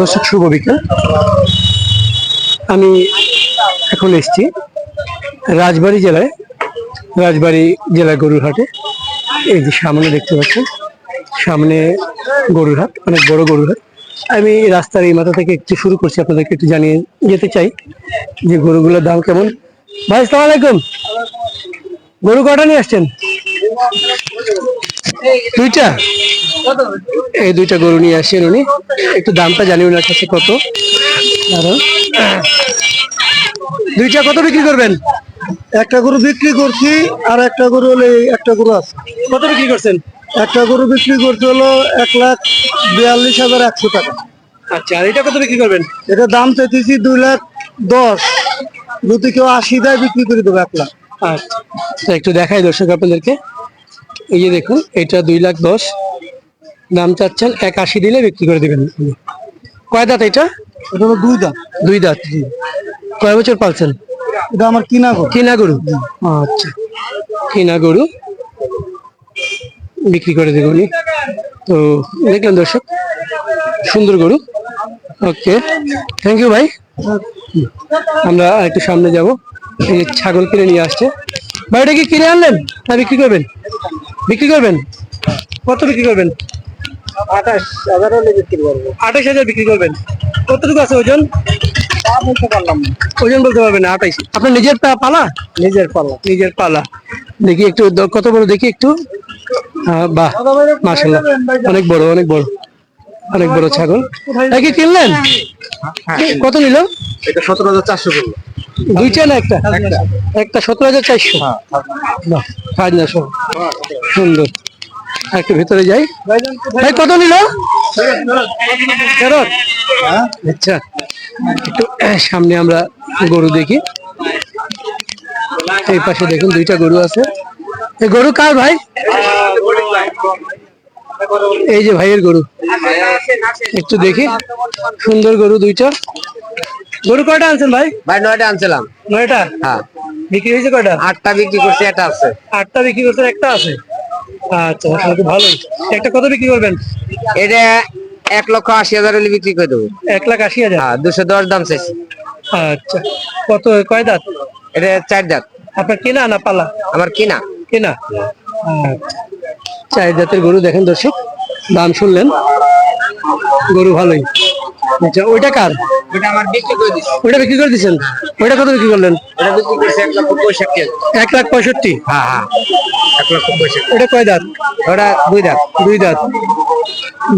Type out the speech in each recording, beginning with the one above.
দর্শক, শুভ বিকেল। আমি এখন এসছি রাজবাড়ি জেলায়, রাজবাড়ি জেলার গরুর হাটে এই যে সামনে দেখতে পাচ্ছেন, সামনে গরুর হাট অনেক বড় গরুর হাট আমি রাস্তার এই মাথা থেকে একটু শুরু করছি, আপনাদেরকে একটু জানিয়ে যেতে চাই যে গরুগুলোর দাম কেমন। ভাই সালাম আলাইকুম। গরু কটা নিয়ে আসছেন? দুইটা? এই দুইটা গরু নিয়ে আসেন উনি। একটু দামটা জানি ওনার কাছে কত। দুইটা কত বিক্রি করবেন? একটা গরু বিক্রি করছি আর একটা গরু হলে একটা গরু আছে। কত বিক্রি করছেন? একটা গরু বিক্রি করতে হলো এক লাখ বিয়াল্লিশ হাজার একশো টাকা। আচ্ছা আর এটা কত বিক্রি করবেন? এটা দাম চাইতেছি দুই লাখ দশ। যদি কেউ আশি দেয় বিক্রি করে দেবো এক লাখ। আচ্ছা একটু দেখাই দর্শক আপনাদেরকে। এই যে দেখুন এটা দুই লাখ দশ। দাম চাচ্ছেন এক আশি দিলে বিক্রি করে দেবেন। কয় দাঁত এটা? এটা হলো দুই দাঁত। দুই দাঁত কয় বছর পালছেন? এটা আমার কিনা গরু। কিনা গরু? আচ্ছা। কিনা গরু। বিক্রি করে দেবো উনি। তো দেখলেন দর্শক সুন্দর গরু। ওকে। থ্যাংক ইউ ভাই। আমরা একটু সামনে যাব। এই ছাগল কিনে নিয়ে আসছে। ভাই এটা কি কিনে আনলেন না বিক্রি করবেন? বিক্রি করবেন? কত বিক্রি করবেন? আঠাশ হাজার হলে বিক্রি করব। আঠাশ হাজার বিক্রি করবেন। কতটুকু আছে ওজন? তা বলতে পারলাম না। ওজন বলতে পারবেন না আঠাইশ আপনার নিজের পা- পালা? নিজের পালা। নিজের পালা। দেখি একটু দ- কত বড় দেখি একটু। হ্যাঁ, বাহ মাশাল্লাহ অনেক বড় অনেক বড়। অনেক বড় ছাগল। এটা কি কিনলেন? কত নিল? এটা সতেরো হাজার চারশো করব দুইটা না একটা? একটা। সতেরো হাজার চারশো। বাহ কাজ না সব সুন্দর। একটু ভেতরে যাই। ভাই কত নিল? ফেরত? আচ্ছা একটু সামনে আমরা গরু দেখি। এই পাশে দেখুন দুইটা গরু আছে। এই গরু কার ভাই? এই যে ভাইয়ের গরু। একটু দেখি। সুন্দর গরু দুইটা। গরু কয়টা আনছেন ভাই? ভাই নয়টা আনছিলাম। নয়টা? হ্যাঁ। বিক্রি হয়েছে কয়টা? আটটা বিক্রি করছি এটা আছে। আটটা বিক্রি করছেন একটা আছে? আচ্ছা তাহলে ভালোই। একটা কত বিক্রি করবেন? এটা এক লক্ষ আশি হাজার হলে বিক্রি করে দেবো। এক লাখ আশি হাজার? হ্যাঁ দুশো দশ দাম চাইছি। আচ্ছা। কত কয় দাঁত? এটা চার দাঁত। আপনার কেনা না পালা? আমার কিনা। কেনা? আচ্ছা। চার জাতের গরু দেখেন দর্শক দাম শুনলেন। গরু ভালোই। আচ্ছা ওইটা কার? ওটা আমার বিক্রি করে ওইটা বিক্রি করে দিচ্ছেন ওইটা কত বিক্রি করলেন? এটা বিক্রি করছি এক লক্ষ পঁয়ষট্টি এক লাখ পঁয়ষট্টি? হ্যাঁ হ্যাঁ। এক লক্ষ পঁয়ষট্টি। ওটা কয় দাঁত? ওটা দুই দাঁত। দুই দাঁত।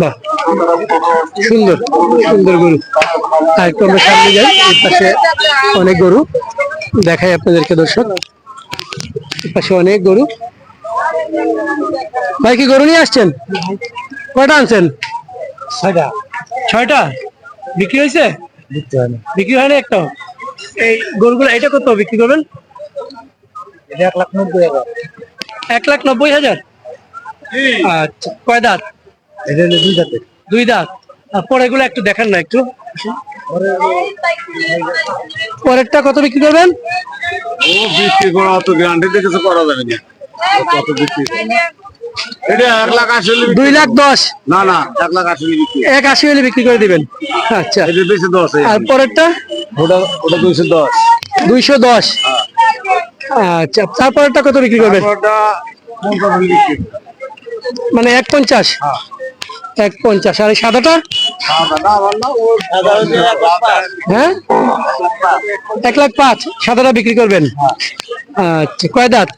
বাহ। সুন্দর সুন্দর গরু। আর একটু আমরা সামনে যাই এর পাশে অনেক গরু। দেখাই আপনাদেরকে দর্শক। এর পাশে অনেক গরু। ভাই কি গরু নিয়ে আসছেন? কয়টা আনছেন? ছয়টা। ছয়টা? বিক্রি হয়েছে হয় বিক্রি হয়নি একটা এই গরুগুলো এটা কত বিক্রি করবেন এটা এক লাখ নব্বই হাজার এক লাখ নব্বই হাজার আচ্ছা কয় দাঁত এটা হলো দুই দাঁতের দুই দাঁত আর পরেরগুলো একটু দেখান না একটু পরেরটা কত বিক্রি করবেন ও বিক্রি করা অত গ্যারান্টি কিছু করা যাবে না কত বিক্রি এটা এক লাখ আশি হলে দুই লাখ দশ? না না এক লাখ আশি এক আশি হলে বিক্রি করে দিবেন। আচ্ছা। দুইশো দশ এই। আর পরেরটা? ওটা ওটা দুইশো দশ। দুইশো দশ। আচ্ছা তারপরেরটা কত বিক্রি করবেন? মানে এক পঞ্চাশ? এক পঞ্চাশ। আর এই সাদাটা? হ্যাঁ? এক লাখ পাঁচ। সাদাটা বিক্রি করবেন? আচ্ছা কয় দাঁত?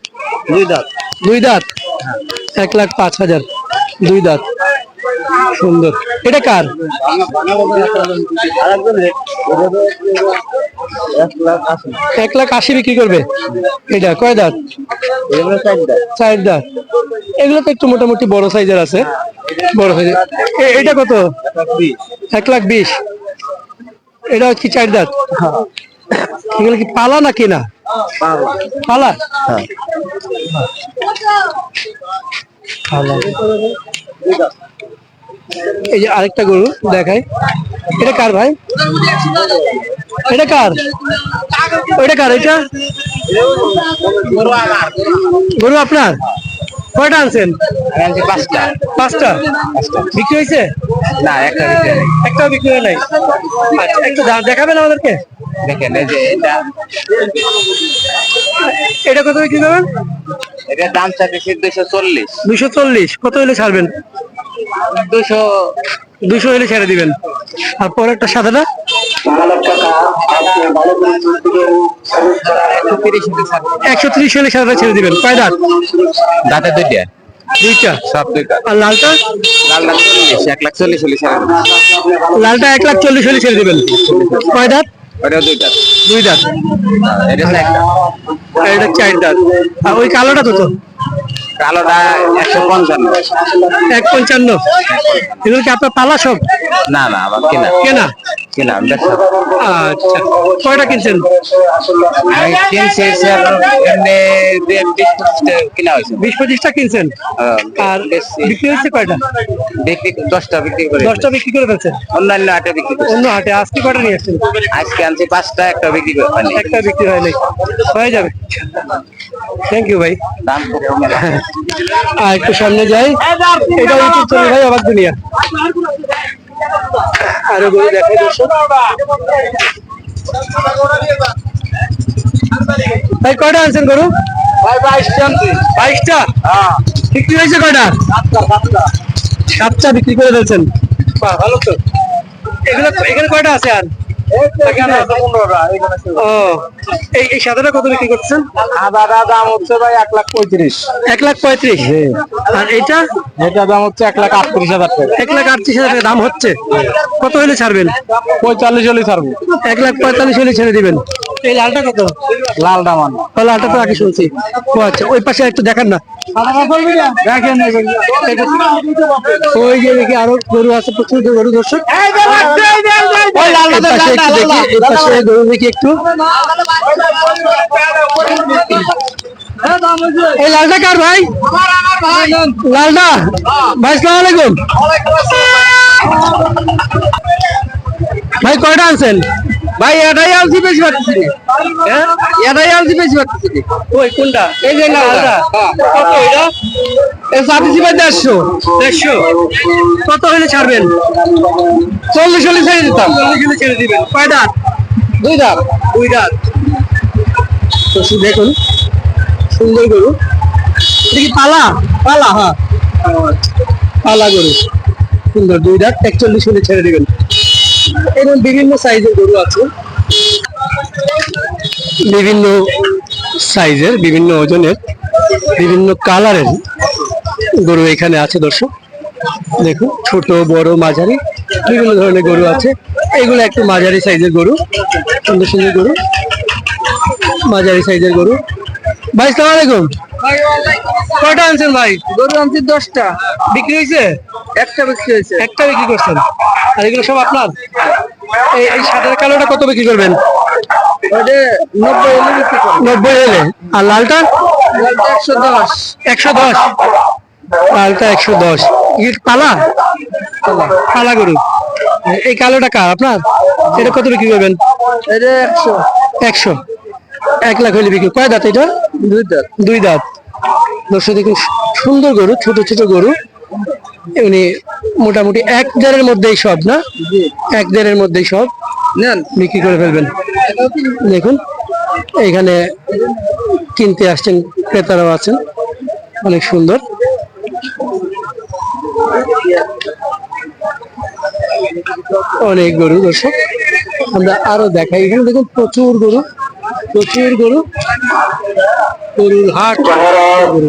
দুই দাঁত। দুই দাঁত। এক লাখ পাঁচ হাজার। দুই দাঁত। সুন্দর। এটা কার? এক লাখ আশি বিক্রি করবে। এটা কয় দাঁত? চার দাঁত। এগুলো তো একটু মোটামুটি বড় সাইজের আছে। বড় সাইজের। এটা কত? এক লাখ বিশ। এটা হচ্ছে চার দাঁত। এগুলো কি পালা না কিনা? পালা। পালা। এই যে আরেকটা গরু দেখাই। এটা কার ভাই? এটা কার? ওইটা কার? এটা? গরু আপনার? কয়টা আনছেন? পাঁচটা। পাঁচটা বিক্রি হয়েছে? না একটা বিক্রি নেই একটাও বিক্রি হয় নাই। আচ্ছা একটু দেখাবেন আমাদেরকে? দেখেন এই যে এটা এটা কত বিক্রি করবেন? এটার দাম চাইতেছি দুইশো চল্লিশ। চল্লিশ। কত হলে ছাড়বেন? দুশো দুশো হলে ছেড়ে দিবেন। আর পরেরটা সাদাটা একশো তিরিশ হলে সাদাটা ছেড়ে দিবেন। কয় দাঁত? দাঁতে দুইটা। দুইটা? দুইটা। আর লালটা? লাল লাখ চল্লিশ এক লাখ চল্লিশ হলে ছাড়া। লালটা এক লাখ চল্লিশ হলে ছেড়ে দিবেন। কয় দাঁত? ওটাও দুইটা দুই দাঁত। এটা হচ্ছে একটা। এটা চার দাঁত। আর ওই কালোটা কত? কালোটা একশো পঞ্চান্ন। এক পঞ্চান্ন। এগুলো কি আপনার পালা সব? না না আমার কেনা। কেনা? আচ্ছা। কয়টা কিনছেন? কিনছি এমনি দুই বিশ পঁচিশটা কিনা হয়েছে। বিশ পঁচিশটা কিনছেন? আর বিক্রি হচ্ছে কয়টা? বিক্রি দশটা বিক্রি করে দশটা বিক্রি করে ফেলছেন? অন্যান্য আটে বিক্রি অন্য হাটে আজকে কয়টা নিয়ে আসছেন? আজকে আনছি পাঁচটা একটা বিক্রি করে একটা বিক্রি হয় নাই হয়ে যাবে। থ্যাংক ইউ ভাই। আর একটু সামনে যাই। এটা ইউটিউব চ্যানেল ভাই অবাক দুনিয়া। আরও গরু দেখাই দর্শক ভাই কয়টা আনছেন গরু? ভাই বাইশটা বাইশটা? হ্যাঁ। বিক্রি হয়েছে কয়টা সাতটা বিক্রি করে দিয়েছেন ভালো তো। এগুলো এখানে কয়টা আছে আর? এই এই সাদাটা কত বিক্রি করছেন? দাম হচ্ছে ভাই এক লাখ পঁয়ত্রিশ। এক লাখ পঁয়ত্রিশ? আর এইটা? এটা দাম হচ্ছে এক লাখ আটত্রিশ হাজার টাকা। এক লাখ আটত্রিশ হাজার টাকা দাম হচ্ছে? কত হলে ছাড়বেন? পঁয়তাল্লিশ হলে ছাড়বো। এক লাখ পঁয়তাল্লিশ হলে ছেড়ে দিবেন। এই লালটা কত? লাল দামান ও লালটা তো আগে শুনছি। ও আচ্ছা ওই পাশে একটু দেখান না। দেখেন ওই যে দেখি আরও গরু আছে প্রচুর গরু দর্শক। ওই লালটা এই পাশে একটু দেখি এই পাশে গরু দেখি একটু। এই লালটা কার ভাই? লালটা। ভাই সালাম আলাইকুম। ভাই কয়টা আনছেন? ভাই এটাই আলছি বেশি পাচ্ছি। হ্যাঁ? এটাই আলছি বেশি পাচ্ছি। ওই কোনটা? এই যে লালটা। কত এটা? এই চাপিছি ভাই দেড়শো। দেড়শো? কত হলে ছাড়বেন? চল্লিশ হলে ছেড়ে দিতাম। চল্লিশ হলে ছেড়ে দিবেন। কয় দাঁত? দুই দুই দাঁত। তো দেখুন। সুন্দর গরু। পালা? পালা হ্যাঁ। পালা গরু। সুন্দর দুই দাঁত। একচল্লিশ হলে ছেড়ে দিবেন। এবং বিভিন্ন সাইজের গরু আছে। বিভিন্ন সাইজের বিভিন্ন ওজনের বিভিন্ন কালারের গরু এখানে আছে দর্শক। দেখুন ছোট বড় মাঝারি বিভিন্ন ধরনের গরু আছে। এইগুলো একটু মাঝারি সাইজের গরু সুন্দর সুন্দর গরু মাঝারি সাইজের গরু। ভাই সালাম আলাইকুম। কয়টা আনছেন ভাই? গরু আনছি দশটা। বিক্রি হয়েছে? একটা বিক্রি হয়েছে। একটা বিক্রি করছেন। আর এগুলো সব আপনার? এই এই সাদা কালোটা কত বিক্রি করবেন? নব্বই হলে আর লালটা? একশো দশ। একশো দশ। লালটা একশো দশ। পালা? পালা। গরু। এই কালোটা কার? আপনার? এটা কত বিক্রি করবেন? এটা একশো। একশো। এক লাখ হলে বিক্রি। কয় দাঁত এটা? দুই দাম দুই দাঁত। দর্শক দেখুন সুন্দর গরু ছোট ছোট গরু। এমনি মোটামুটি এক দেড়ের মধ্যেই সব না? এক দেড়ের মধ্যেই সব? নেন। বিক্রি করে ফেলবেন। দেখুন এখানে কিনতে আসছেন ক্রেতারাও আছেন। অনেক সুন্দর। অনেক গরু দর্শক আমরা আরও দেখাই। এখানে দেখুন প্রচুর গরু প্রচুর গরু। গরুর হাট। গরু।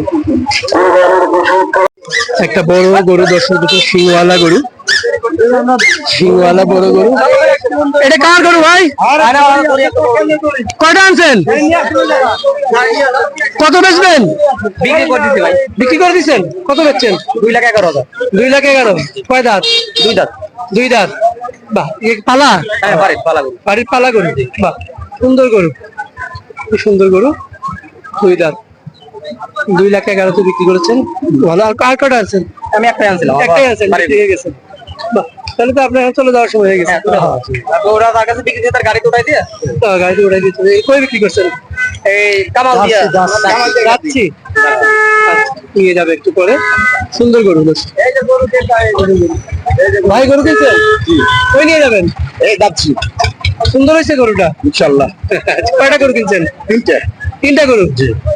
একটা বড় গরু দর্শক দেখুন সিংওয়ালা গরু। সিংওয়ালা বড় গরু। এটা কার গরু ভাই? কয়টা আনছেন? কত বেচবেন? বিক্রি করে দিতে ভাই। বিক্রি করে দিচ্ছেন কত বেচছেন? দুই লাখ এগারো হাজার। দুই লাখ এগারো। কয় দাঁত? দুই দাঁত। দুই দাঁত। বাহ পালা? হ্যাঁ পালা গরু। বাড়ির পালা গরু। বাহ সুন্দর গরু। সুন্দর গরু। দুই দাঁত। দুই লাখ এগারোতে বিক্রি করেছেন। ভালো আর আর কটা আছেন আমি একটাই আনছিলাম একটাই আছেন বাড়ির। ঠিক গেছেন বাহ তাহলে তো আপনার চলে যাওয়ার সময় হয়ে গেছে। ওরা তার কাছে বিক্রি দিয়ে তার গাড়িতে উঠাই দিয়ে? তো গাড়িতে উঠাই দিচ্ছে কই বিক্রি করছেন? এই কামাল দিয়া। যাচ্ছি নিয়ে যাবে একটু পরে। সুন্দর গরু। ভাই গরু কিনছেন? কই নিয়ে যাবেন? এই যাচ্ছি। সুন্দর হয়েছে গরুটা। ইনশাল্লাহ। কয়টা গরু কিনছেন? তিনটে। তিনটা গরু?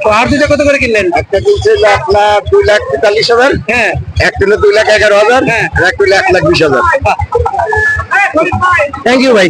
তো আর দুটা কত করে কিনলেন? একটা কিনছে এক আপনার দুই লাখ তেতাল্লিশ হাজার হ্যাঁ। একটা দুই লাখ এগারো হাজার হ্যাঁ। এক একটা এক লাখ বিশ হাজার। থ্যাংক ইউ ভাই।